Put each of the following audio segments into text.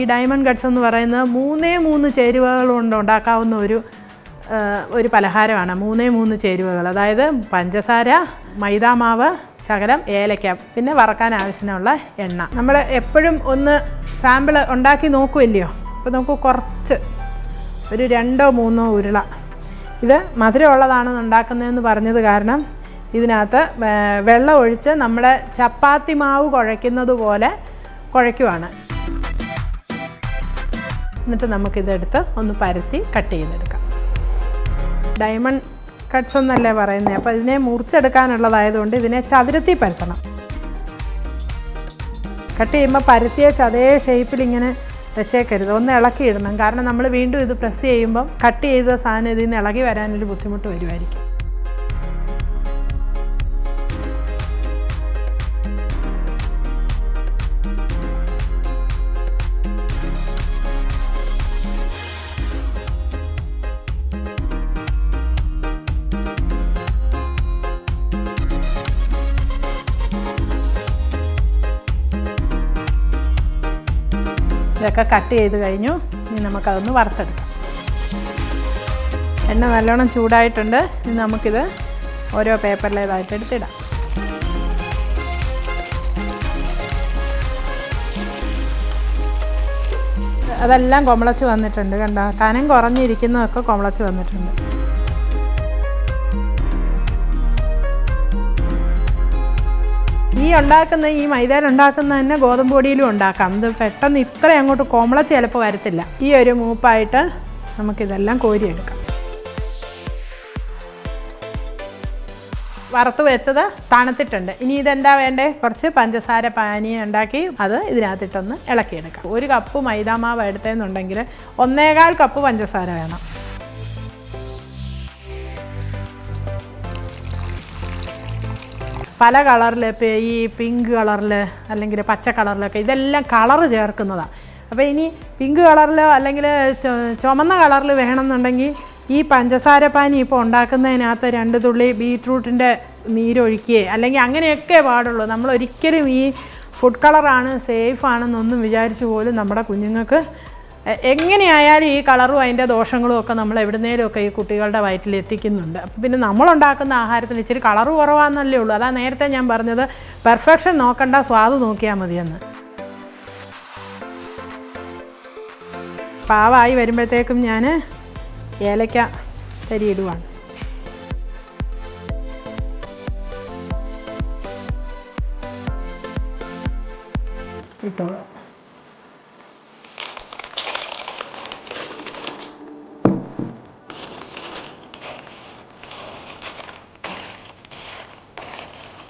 ഈ diamond guts എന്ന് പറയുന്നത് മൂന്നേ മൂന്ന് ചേരുവകൾ കൊണ്ട് ഉണ്ടാക്കാവുന്ന ഒരു ഒരു പലഹാരമാണ്. മൂന്നേ മൂന്ന് ചേരുവകൾ. അതായത് പഞ്ചസാര മൈദാമാവ് ശകലം ഏലക്ക പിന്നെ വറക്കാൻ ആവശ്യത്തിനുള്ള എണ്ണ. നമ്മൾ എപ്പോഴും ഒന്ന് സാമ്പിൾ ഉണ്ടാക്കി നോക്കുമല്ലയോ അപ്പോൾ നമുക്ക് കുറച്ച് ഒരു രണ്ടോ മൂന്നോ ഉരുള. ഇത് മധുരമുള്ളതാണ് ഉണ്ടാക്കുന്നതെന്ന് പറഞ്ഞത് കാരണം ഇതിനകത്ത് വെള്ളം ഒഴിച്ച് നമ്മുടെ ചപ്പാത്തി മാവ് കുഴയ്ക്കുന്നത് പോലെ കുഴയ്ക്കുവാണ്. എന്നിട്ട് നമുക്കിതെടുത്ത് ഒന്ന് പരത്തി കട്ട് ചെയ്തെടുക്കാം. ഡയമണ്ട് കട്ട്സ് എന്നല്ലേ പറയുന്നത് അപ്പോൾ ഇതിനെ മുറിച്ചെടുക്കാനുള്ളതായതുകൊണ്ട് ഇതിനെ ചതുരത്തിൽ പരത്തണം. കട്ട് ചെയ്യുമ്പോൾ പരത്തിയ ചതേ ഷേപ്പിൽ ഇങ്ങനെ വെച്ചേക്കരുത്. ഒന്ന് ഇളക്കി ഇടണം കാരണം നമ്മൾ വീണ്ടും ഇത് പ്രസ് ചെയ്യുമ്പം കട്ട് ചെയ്ത സാധനം ഇതിൽ നിന്ന് ഇളകി വരാനൊരു ബുദ്ധിമുട്ട് വരുമായിരിക്കും ഇതൊക്കെ കട്ട് ചെയ്ത് കഴിഞ്ഞു. ഇനി നമുക്കതൊന്ന് വറുത്തെടുക്കാം. എണ്ണ നല്ലോണം ചൂടായിട്ടുണ്ട്. ഇനി നമുക്കിത് ഓരോ പേപ്പറിലേതായിട്ട് എടുത്തിടാം. അതെല്ലാം കൊമളച്ച് വന്നിട്ടുണ്ട് കണ്ടോ? കനം കുറഞ്ഞിരിക്കുന്നതൊക്കെ കൊമളച്ച് വന്നിട്ടുണ്ട്. ഈ ഉണ്ടാക്കുന്ന ഈ മൈദയിൽ ഉണ്ടാക്കുന്ന തന്നെ ഗോതമ്പ് പൊടിയിലും ഉണ്ടാക്കാം. ഇത് പെട്ടെന്ന് ഇത്ര അങ്ങോട്ട് കോമള ചിലപ്പോൾ വരത്തില്ല. ഈ ഒരു മൂപ്പായിട്ട് നമുക്കിതെല്ലാം കോരിയെടുക്കാം. വറുത്ത് വെച്ചത് തണുത്തിട്ടുണ്ട്. ഇനി ഇതെന്താ വേണ്ടേ? കുറച്ച് പഞ്ചസാര പാനി ഉണ്ടാക്കി അത് ഇതിനകത്തിട്ടൊന്ന് ഇളക്കിയെടുക്കാം. ഒരു കപ്പ് മൈദാമാവ് എടുത്തതെന്നുണ്ടെങ്കിൽ ഒന്നേകാൽ കപ്പ് പഞ്ചസാര വേണം. പല കളറിൽ ഇപ്പോൾ ഈ പിങ്ക് കളറിൽ അല്ലെങ്കിൽ പച്ച കളറിലൊക്കെ ഇതെല്ലാം കളർ ചേർക്കുന്നതാണ് അപ്പോൾ ഇനി പിങ്ക് കളറിലോ അല്ലെങ്കിൽ ചുമന്ന കളറിൽ വേണമെന്നുണ്ടെങ്കിൽ ഈ പഞ്ചസാര പാനി ഇപ്പോൾ ഉണ്ടാക്കുന്നതിനകത്ത് രണ്ട് തുള്ളി ബീട്രൂട്ടിന്റെ നീരൊഴിക്കുകയെ അല്ലെങ്കിൽ അങ്ങനെയൊക്കെ പാടുള്ളൂ. നമ്മൾ ഒരിക്കലും ഈ ഫുഡ് കളറാണ് സേഫ് ആണെന്നൊന്നും വിചാരിച്ചു പോലും നമ്മുടെ കുഞ്ഞുങ്ങൾക്ക് എങ്ങനെയായാലും ഈ കളറും അതിന്റെ ദോഷങ്ങളും ഒക്കെ നമ്മൾ എവിടുന്നേലുമൊക്കെ ഈ കുട്ടികളുടെ വയറ്റിൽ എത്തിക്കുന്നുണ്ട്. അപ്പം പിന്നെ നമ്മളുണ്ടാക്കുന്ന ആഹാരത്തിൽ ഇച്ചിരി കളർ കുറവാണെന്നല്ലേ ഉള്ളൂ. അതാ നേരത്തെ ഞാൻ പറഞ്ഞത് പെർഫെക്ഷൻ നോക്കണ്ട സ്വാദ് നോക്കിയാൽ മതിയെന്ന്. പാവായി വരുമ്പോഴത്തേക്കും ഞാൻ ഏലക്ക തരിയിടുവാണ് ഇട്ടോളൂ.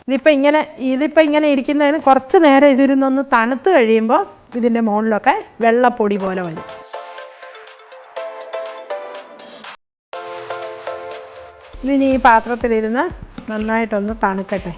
ഇതിപ്പോൾ ഇങ്ങനെ ഇതിപ്പോൾ ഇങ്ങനെ ഇരിക്കുന്നതിന് കുറച്ച് നേരം ഇതിരുന്നൊന്ന് തണുത്ത് കഴിയുമ്പോൾ ഇതിന്റെ മുകളിലൊക്കെ വെള്ളപ്പൊടി പോലെ വരും. ഇതിനി ഈ പാത്രത്തിലിരുന്ന് നന്നായിട്ടൊന്ന് തണുക്കട്ടെ.